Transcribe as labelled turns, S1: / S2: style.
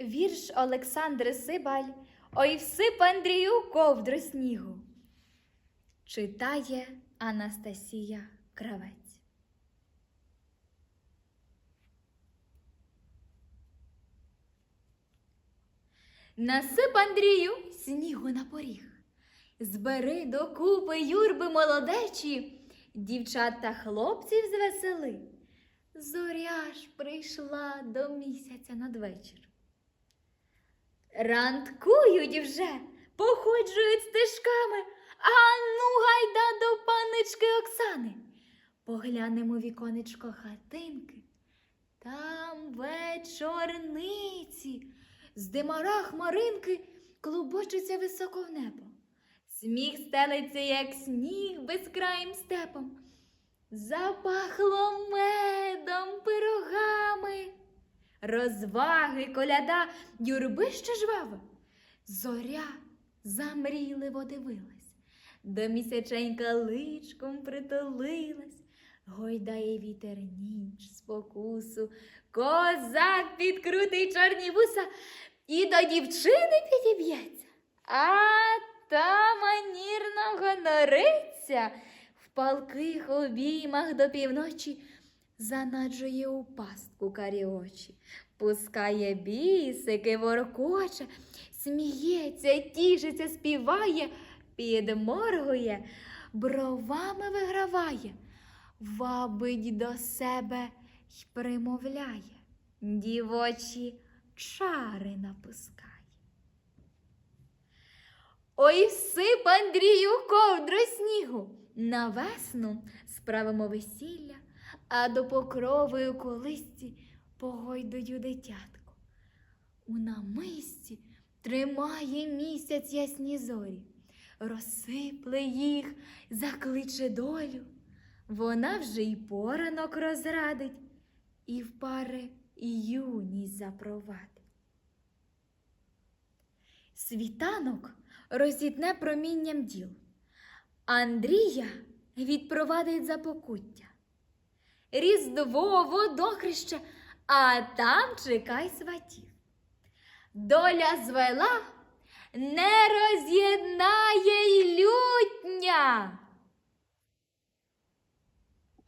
S1: Вірш Олександри Сибаль Ой всип Андрію ковдру снігу. Читає Анастасія Кравець. Насип Андрію снігу на поріг. Збери докупи юрби молодечі, дівчат та хлопців звесели. Зоря ж прийшла до місяця надвечір. Ранткують вже, походжують стежками, а ну гайда до панички Оксани. Поглянемо віконечко хатинки. Там вечорниці, з димара хмаринки клубочуться високо в небо. Сміх стелиться, як сніг безкраїм степом. Запахло медом, пирогами, розваги, коляда, юрбище жваве. Зоря замрійливо дивилась, до місяченька личком притулилась, гойдає вітер ніч спокусу, козак підкрутий чорні вуса. І до дівчини підіб'ється, а та манірно гонориться. В палких обіймах до півночі занаджує у пастку карі очі, пускає бісики, воркоче, сміється, тішиться, співає, підморгує, бровами виграває, вабить до себе й примовляє, дівочі чари напускає. Ой, всип Андрію ковдру снігу. На весну справимо весілля, а до покрови у колисці погойдою дитятко. У намисті тримає місяць ясні зорі, розсипле їх, закличе долю. Вона вже й поранок розрадить, і в пари юність запровадить. Світанок розітне промінням діл. Андрія відпровадить за покуття. Різдво, водохреща, а там чекай сватів. Доля звела, не роз'єднає.